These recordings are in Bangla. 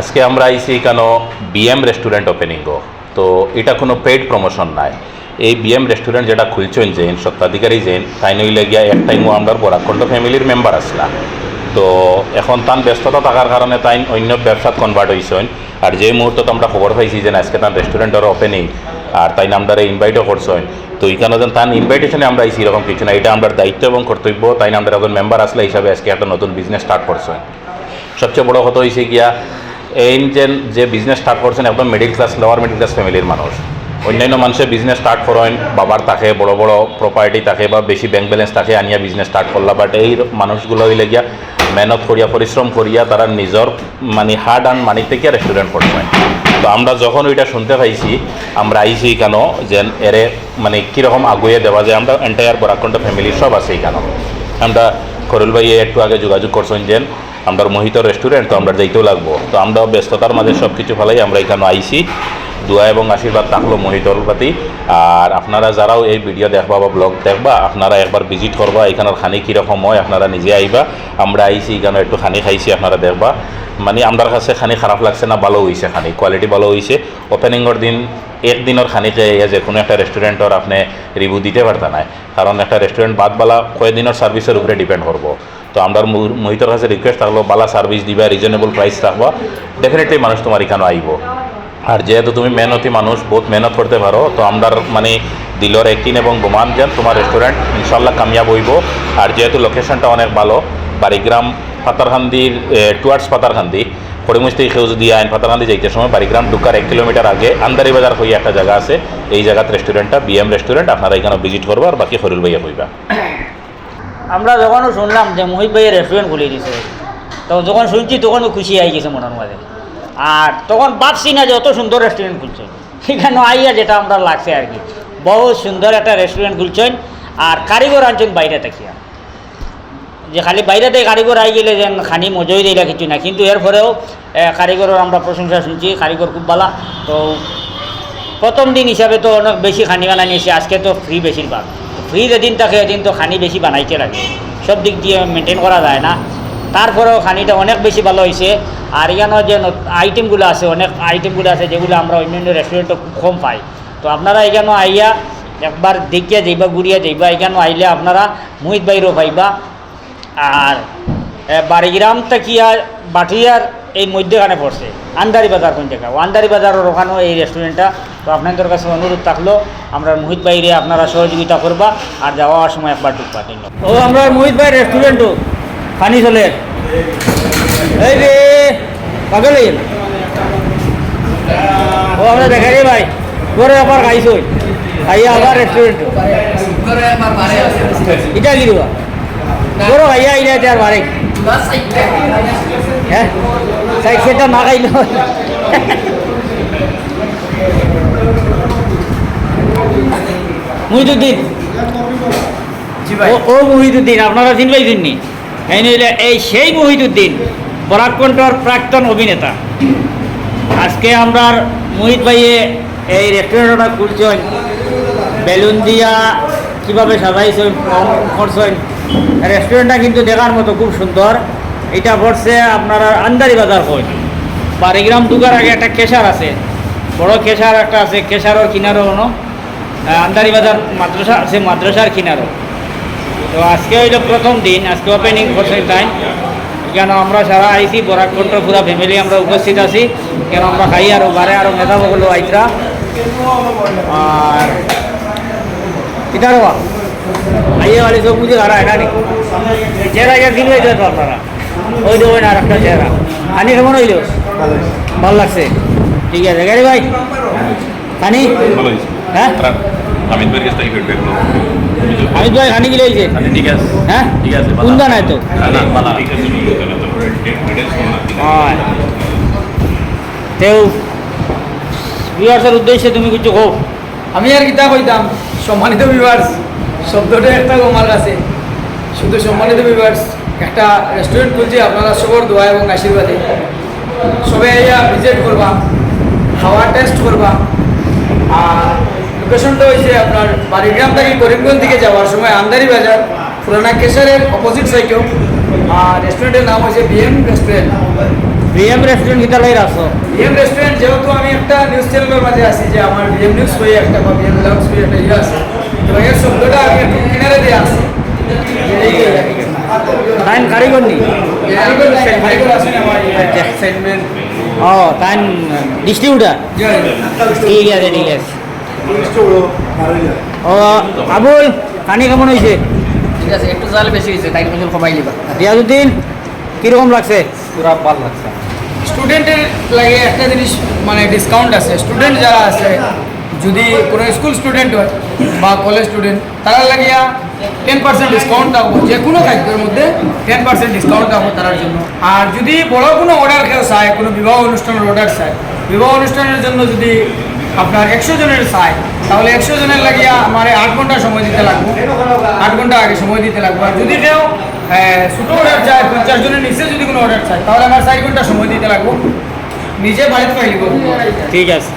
আজকে আমরা আইসি এখানে বিএম রেস্টুরেন্ট ওপেনিংও তো এটা কোনো পেড প্রমোশন নাই। এই বিএম রেস্টুরেন্ট যেটা খুলছেন জেন সত্ত্বাধিকারী জেন, তাই নইলে গিয়া এক টাইমও আমরা বরাকণ্ড ফ্যামিলির মেম্বার আসলা। তো এখন তান ব্যস্ততা থাকার কারণে তাই অন্য ব্যবসাত কনভার্ট হয়েছেন আর যে মুহূর্তত আমরা খবর পাইছি যে আজকে তার রেস্টুরেন্টের ওপেনিং আর তাই আমরা ইনভাইটও করছেন। তো এইখানে যেন তার ইনভাইটেশনে আমরা আইসি এরকম কিছু না এটা আমরা দায়িত্ব এবং কর্তব্য, তাই আমরা একজন মেম্বার আসলে হিসাবে আজকে একটা নতুন বিজনেস স্টার্ট করছেন। সবচেয়ে বড় কথা হয়েছে গিয়া এই যে যে বিজনেস স্টার্ট করছেন, একদম middle class lower middle class ফ্যামিলির মানুষ। অন্যান্য মানুষের বিজনেস স্টার্ট করেন, বাবার থাকে বড় বড় প্রপার্টি থাকে বা বেশি ব্যাংক ব্যালেন্স থাকে আনিয়া বিজনেস স্টার্ট করলা। বাট এই মানুষগুলো হইলে গিয়া মেহনত করিয়া, পরিশ্রম করিয়া তারা নিজের মানে হার্ড আর্ন মানি থেকে রেস্টুরেন্ট করছেন তো আমরা যখন ওইটা শুনতে পাইছি, আমরা আইছি কেন, যে এরে মানে কীরকম আগুয়ে দেওয়া যায়, আমরা এন্টায়ার বরাকণ্ড ফ্যামিলি সব আছে এখানে। আমরা খরুল ভাইয়ে একটু আগে যোগাযোগ করছেন যে আমরা মোহিত রেস্টুরেন্ট তো আমরা যাইতেও লাগবো। তো আমরা ব্যস্ততার মাঝে সব কিছু ফেলাই আমরা এখানে আইছি। দোয়া এবং আশীর্বাদ থাকল মহিতর প্রতি। আর আপনারা যারাও এই ভিডিও দেখবা বা ব্লগ দেখবা, আপনারা একবার ভিজিট করবা এখানের খানি কীরকম হয়, আপনারা নিজে আইবা। আমরা আইছি, এখানে একটু খানি খাইছি, আপনারা দেখবা। মানে আমার কাছে খানি খারাপ লাগছে না, ভালো হয়েছে খানি কোয়ালিটি ভালো হয়েছে ওপেনিংয়ের দিন একদিনের খানি খেয়ে যে কোনো একটা রেস্টুরেন্টর আপনি রিভিউ দিতে পারতা না কারণ একটা রেস্টুরেন্ট বাদবালা কয়েকদিনের সার্ভিসের উপরে ডিপেন্ড করব। তো আমরা মহিতর কাছে রিকোয়েস্ট থাকল, বালা সার্ভিস দিবা রিজনেবল প্রাইস রাখবা ডেফিনেটলি মানুষ তোমার এখানে আইব। আর যেহেতু তুমি মেহনতি মানুষ, বহুত মেহনত করতে পারো, তো আমরার মানে দিলর একদিন এবং বোমান যেন তোমার রেস্টুরেন্ট ইনশাল্লাহ কামিয়াব হইব। আর যেহেতু লোকেশনটা অনেক ভালো, বারিগ্রাম পাতারকান্দির টুয়ার্ডস পাতারকান্দি হরিমুস্তি সেউজ দিয়ে আইন পাতারকান্দি যাইতে সময়, বারিগ্রাম ঢুকার এক কিলোমিটার আগে আন্দারি বাজার হইয়া একটা জায়গা আছে, এই জায়গাত রেস্টুরেন্টটা বিএম রেস্টুরেন্ট আপনারা এখানে ভিজিট করব, আর বাকি হরুল ভাইয়া হইবা। আমরা যখনও শুনলাম যে মোহিত ভাইয়ের রেস্টুরেন্ট খুলে দিছে তো যখন শুনছি তখনও খুশি হয়ে গেছে মনের মাঝে আর তখন ভাবছি না যে অত সুন্দর রেস্টুরেন্ট খুলছেন। এখানে আইয়া যেটা আমরা লাগছে আর কি। বহু সুন্দর একটা রেস্টুরেন্ট খুলছেন আর কারিগর আনছেন বাইরে থাকিয়া। যে খালি বাইরে থেকে কারিগর আই গেলে যেন খানি মজই দিলা কিছু না, কিন্তু এরপরেও কারিগরের আমরা প্রশংসা শুনছি, কারিগর খুব ভালো। তো প্রথম দিন হিসাবে তো অনেক বেশি খানি বানাই নিয়েছি আজকে তো ফ্রি বেশিরভাগ। ফ্রি যেদিন থাকে এদিন তো খানি বেশি বানাইতে লাগে। সব দিক দিয়ে মেনটেন করা যায় না। তারপরেও খানিটা অনেক বেশি ভালো হয়েছে আর এখানে যে আইটেমগুলো আছে, অনেক আইটেমগুলো আছে, যেগুলো আমরা অন্যান্য রেস্টুরেন্টে খুব কম পাই। তো আপনারা এখানে আইয়া একবার দেখিয়া যাইবা, ঘুরিয়া যাইবা, এখানে আইলে আপনারা মুহিত বাইরও পাইবা। আর বাড়িগ্রাম থাকিয়া বাটিয়ার এই মধ্যখানে পড়ছে। আন্দারি বাজার কোন জায়গা? আন্দারি বাজারের ওখানেও এই রেস্টুরেন্টটা তো আপনাদের কাছে অনুরোধ থাকল, আমরা মোহিত বাইরে আপনারা সহযোগিতা করবা আর যাওয়ার সময় একবার ঢুকবা তিন ও, আমরা মোহিত ভাই রেস্টুরেন্টও ফানি চলে। এই রে, পাগল ও, আমরা দেখাই রে ভাই, পরে আবার খাইছো। খাইয়া আবার রেস্টুরেন্ট এটা কি দিবা? বড় খাইয়া আইলে আর বারে হ্যাঁ? সাইড সেটা না খাইলে মুহিদুদ্দিন। ও মুহিদুদ্দিন আপনারা চিন পাইছেন নি এই সেই মুহিদুদ্দিন বরাকণ্ঠর প্রাক্তন অভিনেতা। আজকে আমরা মোহিত ভাইয়ে এই রেস্টুরেন্টটা খুলছেন বেলুন দিয়া কীভাবে সাজাইছেন করছেন রেস্টুরেন্টটা কিন্তু দেখার মতো খুব সুন্দর। এটা পড়ছে আপনারা আন্দারি বাজার হয় বারিগ্রাম ঢুকার আগে একটা কেশার আছে। বড় কেশার একটা আছে কেশারও কিনারও কোনো আন্দারি বাজার মাদ্রাসা আছে, মাদ্রাসার কিনারও তো আজকে হইল প্রথম দিন, আজকে ওপেনিং করছে টাইম কেন আমরা সারা আইসি বরাকণ্ঠ পুরা ফ্যামিলি আমরা উপস্থিত আছি। কেন আমরা খাই আরও বারে আরও মেধা বগলো আইতরা। আর কিনারো আইয়ে বাড়ি সব বুঝে খারা এটা নি? চেহারা এটা দিন আপনারা ওই দেবো না আর একটা চেহারা আনি কেমন হইল ভালো লাগছে। ঠিক আছে গাড়ি ভাই। হ্যাঁ? আমিত ভাইয়ের কাছ থেকে ফিডব্যাক আমি ভাই খানি গিলে হয়েছে ঠিক আছে। হ্যাঁ? ঠিক আছে, ভালো। কোনটা নাই তো? না ভালো ঠিক আছে তেও ভিউয়ার্সের উদ্দেশ্যে তুমি কিছু কো আমি আর কিতা কইতাম সম্মানিত ভিউয়ার্স শব্দটা একটা আমার কাছে। শুধু সম্মানিত ভিউয়ার্স একটা রেস্টুরেন্ট খুলছি আপনারা সবর দোয়া এবং আশীর্বাদে। সবাই আইয়া ভিজিট করবা খাওয়া টেস্ট করবা। আর লোকেশনটা হয়েছে আপনার বাড়িগ্রাম থেকে করিমগঞ্জ দিকে যাওয়ার সময় আমদারি বাজার পুরানা কেশারের অপোজিট সাইডেও আর রেস্টুরেন্টের নাম হয়েছে বিএম রেস্টুরেন্ট বিএম রেস্টুরেন্ট কিতা লাগে রাখছো বিএম রেস্টুরেন্ট যেহেতু আমি একটা নিউজ চ্যানেলের মাঝে আছি যে আমার বিএম নিউজ হয়ে একটা বা বিএম লাউন্স হয়ে একটা ইয়ে আছে। তো এর শব্দটা আমি একটু কিনারে দিয়ে আসছি তাইন কারিগর নি? কারিগর আছেন আমার সেগমেন্ট ও তাইন ডিস্ট্রিবিউটার ঠিক আছে ঠিক আছে। ও আবুল কানি কেমন হয়েছে ঠিক আছে একটু জাল বেশি হয়েছে তাই কিছু কমাই দিবা রিয়াজুদ্দিন কীরকম লাগছে? পুরা ভালো লাগছে। স্টুডেন্টের লাগে একটা জিনিস মানে ডিসকাউন্ট আছে। স্টুডেন্ট যারা আছে যদি কোনো স্কুল স্টুডেন্ট হয় বা কলেজ স্টুডেন্ট তারা লাগিয়া টেন পার্সেন্ট ডিসকাউন্ট থাকব যে কোনো খাদ্যের মধ্যে টেন পার্সেন্ট ডিসকাউন্ট থাকব তার জন্য। আর যদি বড় কোনো অর্ডার কেউ চায়, কোনো বিবাহ অনুষ্ঠানের অর্ডার চায়, বিবাহ অনুষ্ঠানের জন্য যদি আপনার একশো জনের চায়, তাহলে একশো জনের লাগিয়া আমার আট ঘণ্টা সময় দিতে লাগবো। আট ঘণ্টা আগে সময় দিতে লাগবো। আর যদি কেউ ছোটো অর্ডার চায়, পঞ্চাশ জনের নিচে যদি কোনো অর্ডার চায়, তাহলে আমার চার ঘণ্টা সময় দিতে লাগবো। নিজে বাড়িতে ঠিক আছে।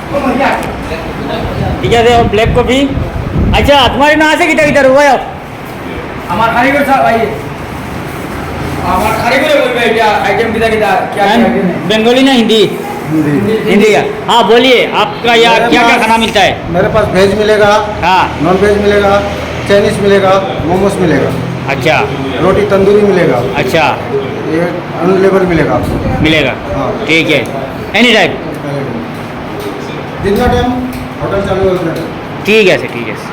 ঠিক আছে ব্ল্যাক কফি আচ্ছা তোমার না আছে কিতা কিতা রুবাই আমার কারিগর সাহেব ভাই আমার কারিগরে বলবে এটা आइटम कितना कितना क्या क्या बंगाली ना हिंदी हिंदी का हाँ बोलिए आपका यहाँ क्या क्या खाना मिलता है मेरे पास वेज मिलेगा हाँ नॉन वेज मिलेगा चाइनीज मिलेगा मोमोज मिलेगा अच्छा रोटी तंदूरी मिलेगा अच्छा ये अनलेबल मिलेगा आपको मिलेगा हाँ। ठीक है एनी टाइम ঠিক আছে ঠিক আছে।